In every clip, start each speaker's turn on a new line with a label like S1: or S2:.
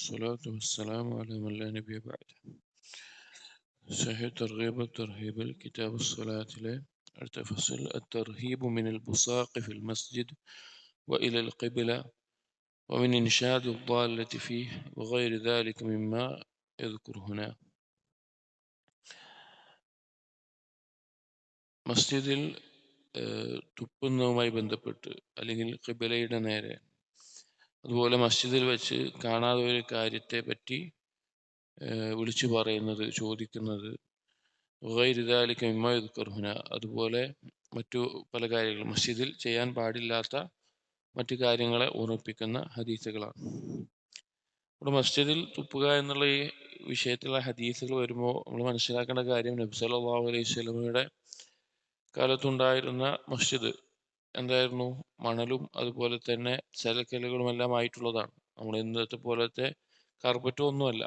S1: والصلاة والسلام على من لا نبي بعده صحيح ترغيب الترهيب الكتاب الصلاة له التفصل الترهيب من البصاق في المسجد وإلى القبلة ومن إنشاد الضالة فيه وغير ذلك مما يذكر هنا മസ്ജിദിൽ ഏഹ്, തുപ്പുന്നതുമായി ബന്ധപ്പെട്ട് അല്ലെങ്കിൽ കിബിലയുടെ നേരെ അതുപോലെ മസ്ജിദിൽ വെച്ച് കാണാതെ ഒരു കാര്യത്തെ പറ്റി വിളിച്ചു പറയുന്നത് ചോദിക്കുന്നത് വൈരിതാലിക്ക് മിമ്മയുദ്ക്കർഹുന അതുപോലെ മറ്റു പല കാര്യങ്ങളും. മസ്ജിദിൽ ചെയ്യാൻ പാടില്ലാത്ത മറ്റു കാര്യങ്ങളെ ഓർമ്മിപ്പിക്കുന്ന ഹദീസുകളാണ്. ഇവിടെ മസ്ജിദിൽ തുപ്പുക എന്നുള്ള ഈ വിഷയത്തിലുള്ള ഹദീസുകൾ വരുമ്പോൾ നമ്മൾ മനസ്സിലാക്കേണ്ട കാര്യം നബ്സലാഹു അലൈഹി സ്വലമയുടെ കാലത്തുണ്ടായിരുന്ന മസ്ജിദ് എന്തായിരുന്നു? മണലും അതുപോലെ തന്നെ ചിലക്കല്ലുകളുമെല്ലാം ആയിട്ടുള്ളതാണ്. നമ്മൾ ഇന്നത്തെ പോലത്തെ കാർപ്പറ്റും ഒന്നുമല്ല.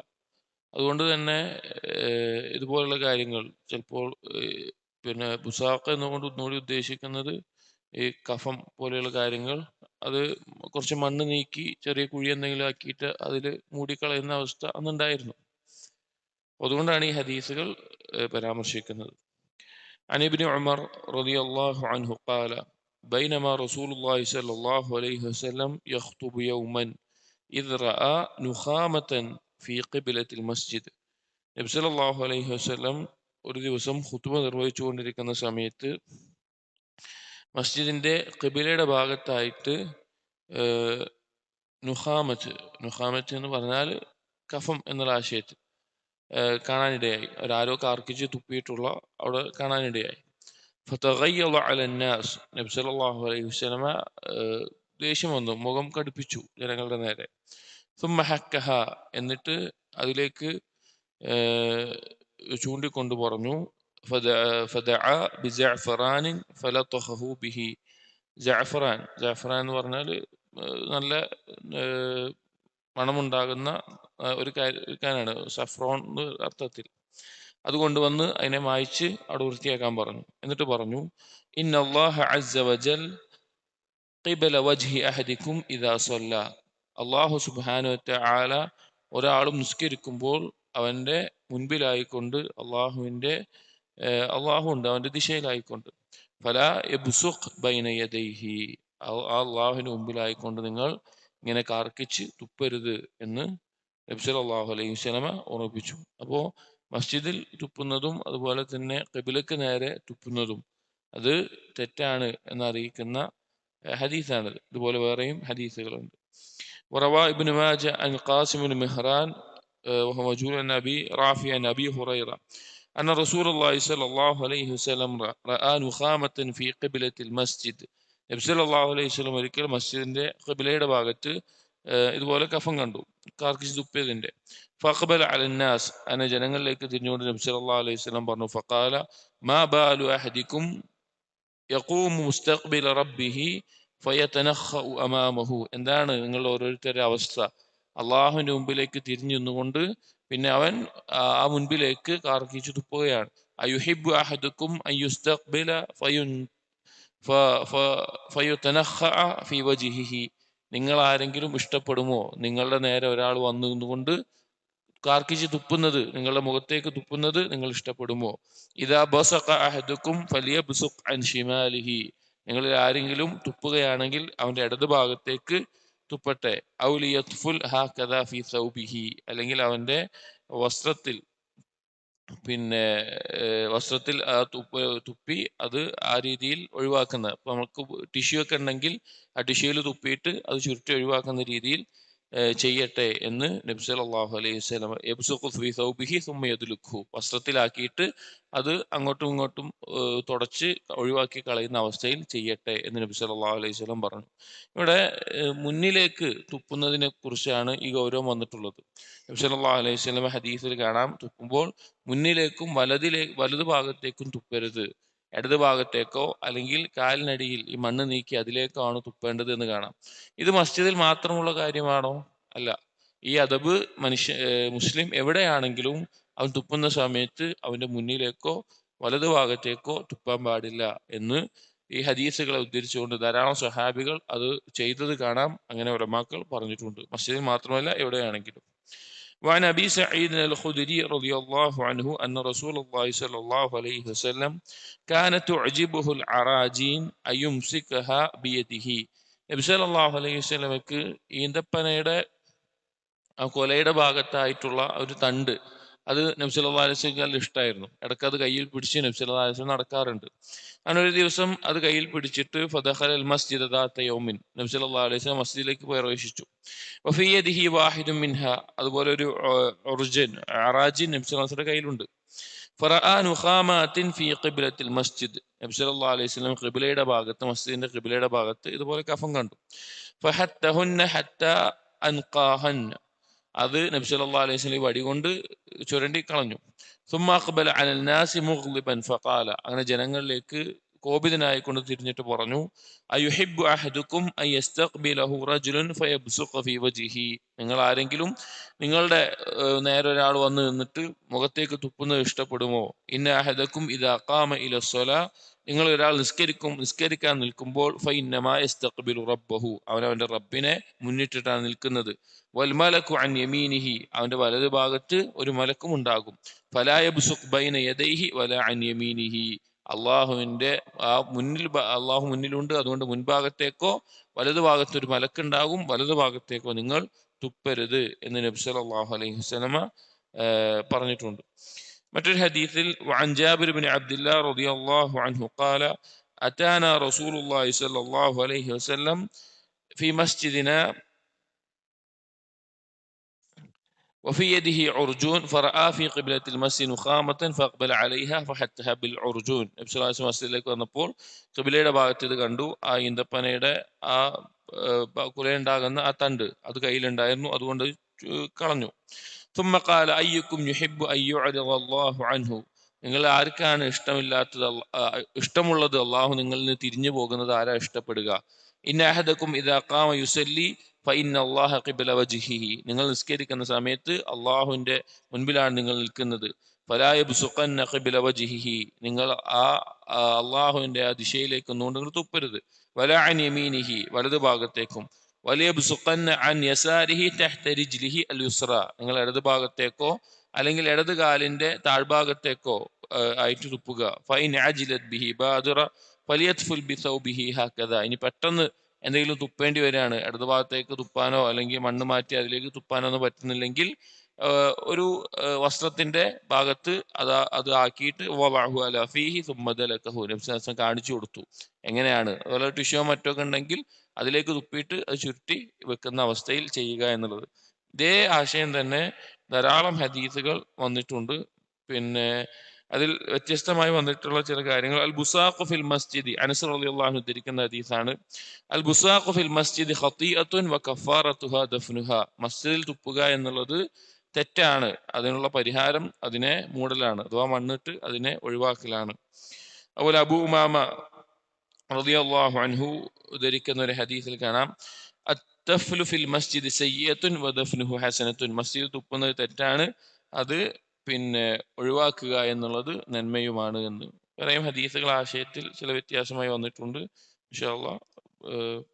S1: അതുകൊണ്ട് തന്നെ ഇതുപോലുള്ള കാര്യങ്ങൾ ചിലപ്പോൾ പിന്നെ ബുസാക്ക എന്നുകൊണ്ട് ഒന്നുകൂടി ഉദ്ദേശിക്കുന്നത് ഈ കഫം പോലെയുള്ള കാര്യങ്ങൾ അത് കുറച്ച് മണ്ണ് നീക്കി ചെറിയ കുഴി എന്തെങ്കിലും ആക്കിയിട്ട് അതിൽ മൂടിക്കളയുന്ന അവസ്ഥ അന്നുണ്ടായിരുന്നു. അതുകൊണ്ടാണ് ഈ ഹദീസുകൾ പരാമർശിക്കുന്നത്. അനിബിന് ഉമർ റതിയല്ലാഹു അൻഹു കാല بينما رسول الله صلى الله عليه وسلم يخطب يوما إذ رأى نخامة في قبلة المسجد നബി സല്ലല്ലാഹു അലൈഹി വസല്ലം ഒരു ദിവസം ഖുത്ബ നിർവഹിച്ചുകൊണ്ടിരിക്കുന്ന സമയത്ത് മസ്ജിദിന്റെ ഖിബിലയുടെ ഭാഗത്തായിട്ട് ഏഹ്, നുഹാമത്ത് നുഹാമത്ത് എന്ന് പറഞ്ഞാൽ കഫം എന്നുള്ള ആശയത്തിൽ ഏഹ്, കാണാനിടയായി ഒരാരോ കാർക്കിച്ച് തുപ്പിയിട്ടുള്ള അവിടെ കാണാനിടയായി ഫതഗയ്യള അലന്നാസ് നബി സല്ലല്ലാഹു അലൈഹി വസല്ലമ ദേഷ്യം വന്നു. മുഖം കടുപ്പിച്ചു ജനങ്ങളുടെ നേരെ. സുമ്മ ഹക്കഹ എന്നിട്ട് അതിലേക്ക് ചൂണ്ടി ചൂണ്ടിക്കൊണ്ട് പറഞ്ഞു. ഫദ- ബി ബിജഅഫറാനിൻ ഫലതഖഹു ബിഹി. ജഅഫറാൻ ജഅഫറാൻ എന്ന് പറഞ്ഞാൽ നല്ല മണമുണ്ടാകുന്ന ഒരു കാര്യക്കാനാണ് സഫ്രോൺ അർത്ഥത്തിൽ. അത് വന്ന് അതിനെ മായ്ച്ച് അവിടെ വൃത്തിയാക്കാൻ പറഞ്ഞു. എന്നിട്ട് പറഞ്ഞു അസ്സ വജൽ ഖിബല വജ്ഹി അഹദിക്കും ഇദാ സല്ല. അള്ളാഹു സുബ്ഹാനഹു വതആല ഒരാളും നിസ്കരിക്കുമ്പോൾ അവന്റെ മുൻപിലായിക്കൊണ്ട് അള്ളാഹുവിന്റെ ഏഹ്, അള്ളാഹു ഉണ്ട് അവന്റെ ദിശയിലായിക്കൊണ്ട് ഫല യബ്സുഖ് ബൈന യദൈഹി. ആ ആ അള്ളാഹുവിന് മുമ്പിലായിക്കൊണ്ട് നിങ്ങൾ ഇങ്ങനെ കാർക്കിച്ച് തുപ്പരുത് എന്ന് നബ്സൽ അള്ളാഹു അലൈഹി സ്വലമ ഓർമ്മിപ്പിച്ചു അപ്പോൾ മസ്ജിദിൽ തുപ്പുന്നതും അതുപോലെ തന്നെ ഖിബിലക്ക് നേരെ തുപ്പുന്നതും അത് തെറ്റാണ് എന്നറിയിക്കുന്ന ഏഹ്, ഹദീസാണിത് ഇതുപോലെ വേറെയും ഹദീസുകളുണ്ട് وروى ابن ماجه عن قاسم بن مهران آه، وهو مجهول عن أبي رافع عن أبي هريرة أن رسول الله صلى الله عليه وسلم رأ- رأى نخامة في قبلة المسجد നബി സല്ലല്ലാഹു അലൈഹി വസല്ലം ഒരിക്കൽ മസ്ജിദിന്റെ ഖിബിലയുടെ ഭാഗത്ത് ഏഹ്, ഇതുപോലെ കഫം കണ്ടു. കാർക്കിച്ച് തുപ്പിയതിന്റെ ഫഖബൽ അലന്നാസ് അങ്ങനെ ജനങ്ങളിലേക്ക് തിരിഞ്ഞുകൊണ്ട് നബി സല്ലല്ലാഹു അലൈഹി വസല്ലം പറഞ്ഞു ഫഖാല മാ ബാലു അഹദിക്കും യഖൂമു മുസ്തഖ്ബില റബ്ബിഹി ഫയതനഖഉ അമാമഹു. എന്താണ് നിങ്ങളുടെ ഓരോരുത്തരുടെ അവസ്ഥ? അള്ളാഹുവിന്റെ മുമ്പിലേക്ക് തിരിഞ്ഞു നിന്നുകൊണ്ട് പിന്നെ അവൻ ആ മുൻപിലേക്ക് കാർക്കിച്ചു തുപ്പുകയാണ്. അയുഹിബു അഹദുക്കും അയ്യുസ്തഖ്ബില ഫയുൻ ഫ- ഫ- ഫയുതനഖഅ ഫി വജ്ഹിഹി. നിങ്ങൾ ആരെങ്കിലും ഇഷ്ടപ്പെടുമോ? നിങ്ങളുടെ നേരെ ഒരാൾ വന്നുകൊണ്ട് കാർക്കിച്ച് തുപ്പുന്നത് നിങ്ങളുടെ മുഖത്തേക്ക് തുപ്പുന്നത് നിങ്ങൾ ഇഷ്ടപ്പെടുമോ? ഇതാ ബസഖ അഹദുക്കും ഫലിയ ബുസുഖ് അൻ ഷിമാലിഹി. നിങ്ങളിൽ ആരെങ്കിലും തുപ്പുകയാണെങ്കിൽ അവന്റെ ഇടത് ഭാഗത്തേക്ക് തുപ്പട്ടെ. ഹാ ഹാകദാ ഫി സൗബിഹി. അല്ലെങ്കിൽ അവന്റെ വസ്ത്രത്തിൽ പിന്നെ വസ്ത്രത്തിൽ ആ തുപ്പ് അത് ആ രീതിയിൽ ഒഴിവാക്കുന്ന ഇപ്പൊ നമുക്ക് ടിഷ്യൂ ഒക്കെ ഉണ്ടെങ്കിൽ ആ ടിഷ്യൂയിൽ തുപ്പിയിട്ട് അത് ചുരുട്ടി ഒഴിവാക്കുന്ന രീതിയിൽ ചെയ്യട്ടെ എന്ന് നബി സല്ലല്ലാഹു അലൈഹി വസ്ത്രത്തിലാക്കിയിട്ട് അത് അങ്ങോട്ടും ഇങ്ങോട്ടും തുടച്ച് ഒഴിവാക്കി കളയുന്ന അവസ്ഥയിൽ ചെയ്യട്ടെ എന്ന് നബി സല്ലല്ലാഹു അലൈഹി വസല്ലം പറഞ്ഞു. ഇവിടെ മുന്നിലേക്ക് തുപ്പുന്നതിനെ കുറിച്ചാണ് ഈ ഗൗരവം വന്നിട്ടുള്ളത്. നബി സല്ലല്ലാഹു അലൈഹി വസല്ലം ഹദീസിൽ കാണാം തുപ്പുമ്പോൾ മുന്നിലേക്കും വലതിലേ വലതു ഭാഗത്തേക്കും തുപ്പരുത്. ഇടത് ഭാഗത്തേക്കോ അല്ലെങ്കിൽ കാലിനടിയിൽ ഈ മണ്ണ് നീക്കി അതിലേക്കാണ് തുപ്പേണ്ടത് എന്ന് കാണാം. ഇത് മസ്ജിദിൽ മാത്രമുള്ള കാര്യമാണോ? അല്ല ഈ അദബ് മനുഷ്യ ഏഹ് മുസ്ലിം എവിടെയാണെങ്കിലും അവൻ തുപ്പുന്ന സമയത്ത് അവന്റെ മുന്നിലേക്കോ വലതു ഭാഗത്തേക്കോ തുപ്പാൻ പാടില്ല എന്ന് ഈ ഹദീസുകളെ ഉദ്ധരിച്ചുകൊണ്ട് ധാരാളം സ്വഹാബികൾ അത് ചെയ്തത് കാണാം അങ്ങനെ ഉലമാക്കൾ പറഞ്ഞിട്ടുണ്ട് മസ്ജിദിൽ മാത്രമല്ല എവിടെയാണെങ്കിലും وعن أبي سعيد الخدري رضي الله عنه أن رسول الله صلى الله عليه وسلم كان تعجبه العراجين أن يمسكها بيده നബി സല്ലല്ലാഹു അലൈഹി വസല്ലമക്ക് ഈന്തപ്പനയുടെ ആ കൊലയുടെ ഭാഗത്തായിട്ടുള്ള ഒരു തണ്ട്. അത് നബി സല്ലല്ലാഹു അലൈഹി വസല്ലം ഇഷ്ടമായിരുന്നു ഇടയ്ക്ക് അത് കയ്യിൽ പിടിച്ച് നബ്സുലിസ് നടക്കാറുണ്ട്. അങ്ങനെ ഒരു ദിവസം അത് കയ്യിൽ പിടിച്ചിട്ട് ഫതഹൽ അൽ മസ്ജിദ് യൗമിൻ. നബി സല്ലല്ലാഹു അലൈഹി വസല്ലം മസ്ജിദിലേക്ക് പ്രവേശിച്ചു. വഫി യദിഹി വാഹിദും മിൻഹ. അതുപോലെ ഒരു ഒറിജിൻ അറാജിൻ നബി അലൈഹി വസല്ലം കയ്യിലുണ്ട്. മസ്ജിദ്. നബ്സുലിസ്ലം അലൈഹി ഖിബ്ലയുടെ ഭാഗത്ത് മസ്ജിദിന്റെ ഖിബിലയുടെ ഭാഗത്ത് ഇതുപോലെ കഫം കണ്ടു. അത് നബി സല്ലല്ലാഹു അലൈഹി വസല്ലം വടി കൊണ്ട് ചുരണ്ടി കളഞ്ഞു. സുമ്മാഖ്ബൽ മുഗ്ലിബൻ ഫഖാല. അങ്ങനെ ജനങ്ങളിലേക്ക് കോപിതനായിക്കൊണ്ട് തിരിഞ്ഞിട്ട് പറഞ്ഞു അഹദുക്കും നിങ്ങൾ ആരെങ്കിലും നിങ്ങളുടെ നേരെ ഒരാൾ വന്ന് നിന്നിട്ട് മുഖത്തേക്ക് തുപ്പുന്നത് ഇഷ്ടപ്പെടുമോ? ഇന്ന അഹദക്കും ഇതാക്കാമ ഇലസ്വല നിങ്ങൾ ഒരാൾ നിസ്കരിക്കും നിസ്കരിക്കാൻ നിൽക്കുമ്പോൾ റബ്ബഹു. അവൻ അവന്റെ റബ്ബിനെ മുന്നിട്ടിട്ടാണ് നിൽക്കുന്നത്. വൽമലക്കു അൻ യമീനിഹി. അവന്റെ വലത് ഭാഗത്ത് ഒരു മലക്കും ഉണ്ടാകും. ബൈന യദൈഹി വല അൻ യമീനിഹി. അള്ളാഹുവിന്റെ ആ മുന്നിൽ അള്ളാഹു മുന്നിലുണ്ട്. അതുകൊണ്ട് മുൻഭാഗത്തേക്കോ വലതു ഭാഗത്ത് ഒരു മലക്കുണ്ടാകും. വലതു ഭാഗത്തേക്കോ നിങ്ങൾ തുപ്പരുത് എന്ന് നബി സല്ലല്ലാഹു അലൈഹി വസ്ലമ പറഞ്ഞിട്ടുണ്ട്. മറ്റൊരു ഹദീസിൽ وعن جابر بن عبد الله رضي الله عنه قال أتانا رسول الله صلى الله عليه وسلم في مسجدنا وفي يده عرجون فرأى في قبلة المسجد نخامة فأقبل عليها فحتها بالعرجون നബി സ്വല്ലല്ലാഹു അലൈഹി വസല്ലം മസ്ജിദിലേക്ക് വന്നപ്പോൾ ഖിബിലയുടെ ഭാഗത്ത് ഇത് കണ്ടു ആ ഈന്തപ്പനയുടെ ആ ഏഹ്, ബ- കുലയുണ്ടാകുന്ന ആ തണ്ട് അത് കയ്യിലുണ്ടായിരുന്നു അതുകൊണ്ട് ചു- കളഞ്ഞു തുമ്മക്കാല അയ്യക്കും യുഹിബു അയ്യോ അൻഹു നിങ്ങൾ ആർക്കാണ് ഇഷ്ടമില്ലാത്തത് ഇഷ്ടമുള്ളത്? അള്ളാഹു നിങ്ങളിൽ നിന്ന് തിരിഞ്ഞു പോകുന്നത് ആരാ ഇഷ്ടപ്പെടുക? ഇന്നഹദക്കും ഇതാക്കാമ യുസല്ലി ഫൈൻ അള്ളാഹ കിബില വജിഹിഹി. നിങ്ങൾ നിസ്കരിക്കുന്ന സമയത്ത് അള്ളാഹുവിന്റെ മുൻപിലാണ് നിങ്ങൾ നിൽക്കുന്നത്. ഫലായബ് സുഖൻ നഖബില വജിഹിഹി. നിങ്ങൾ ആ അള്ളാഹുവിന്റെ ആ ദിശയിലേക്ക് ഒന്നുകൊണ്ട് നിങ്ങൾ തുപ്പരുത് വലാൻ യമീനിഹി. വലതു ഭാഗത്തേക്കും വലിയബ്സുഖന്ന അൻ യസാരിഹി തെഹ്ത രിജ്ലിഹി അൽ യുസ്ര. നിങ്ങൾ ഇടത് ഭാഗത്തേക്കോ അല്ലെങ്കിൽ ഇടത് കാലിന്റെ താഴ്ഭാഗത്തേക്കോ ആയിട്ട് തുപ്പുക. ഫൈൻ ആജിലത് ബിഹി ബാദിറ ഫലിയത്ഫുൽ ബി സൗബിഹി ഹക്കദ. ഇനി പെട്ടെന്ന് എന്തെങ്കിലും തുപ്പേണ്ടി വരികയാണ്. ഇടതുഭാഗത്തേക്ക് തുപ്പാനോ അല്ലെങ്കിൽ മണ്ണ് മാറ്റി അതിലേക്ക് തുപ്പാനോ ഒന്നും പറ്റുന്നില്ലെങ്കിൽ ഒരു വസ്ത്രത്തിന്റെ ഭാഗത്ത് അത് അത് ആക്കിയിട്ട് അലാ ഫീഹി സുമ്മദലക്കഹു നബി സ്വല്ലല്ലാഹു അലൈഹി വസല്ലം കാണിച്ചു കൊടുത്തു. എങ്ങനെയാണ്? അതുപോലെ ടിഷ്യോ മറ്റോ ഒക്കെ ഉണ്ടെങ്കിൽ അതിലേക്ക് തുപ്പിയിട്ട് അത് ചുരുട്ടി വെക്കുന്ന അവസ്ഥയിൽ ചെയ്യുക എന്നുള്ളത്. ഇതേ ആശയം തന്നെ ധാരാളം ഹദീസുകൾ വന്നിട്ടുണ്ട്. പിന്നെ അതിൽ വ്യത്യസ്തമായി വന്നിട്ടുള്ള ചില കാര്യങ്ങൾ. അൽ ബുസാഖു ഫിൽ മസ്ജിദി അനസർ അള്ളാഹു ഉദ്ധരിക്കുന്ന ഹദീസാണ്. അൽ ബുസാഖു ഫിൽ മസ്ജിദി ഖതീഅത്തുൻ വ കഫാറത്തുഹ ദഫ്നുഹ മസ്ജിദിൽ തുപ്പുക എന്നുള്ളത് തെറ്റാണ്. അതിനുള്ള പരിഹാരം അതിനെ മൂടലാണ്. അഥവാ മണ്ണിട്ട് അതിനെ ഒഴിവാക്കലാണ്. അതുപോലെ അബു ഉമാമ റളിയല്ലാഹു അൻഹു ഉദ്ധരിക്കുന്ന ഒരു ഹദീസിൽ കാണാം. ഫിൽ മസ്ജിദ് സയ്യത്തുൻ വദഫ്നുഹു ഹസനത്തുൻ. മസ്ജിദ് തുപ്പുന്നത് തെറ്റാണ്. അത് പിന്നെ ഒഴിവാക്കുക എന്നുള്ളത് നന്മയുമാണ് എന്ന്. പറയും ഹദീസുകൾ ആശയത്തിൽ ചില വ്യത്യാസമായി വന്നിട്ടുണ്ട്. ഇൻഷാ അള്ളാഹ്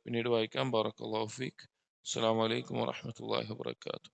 S1: പിന്നീട് വായിക്കാം. ബാറക്കുള്ള ഹഫീഖ് അസ്സലാമു അലൈക്കും വറഹ്മത്തുള്ളാഹി വബറകാതുഹു.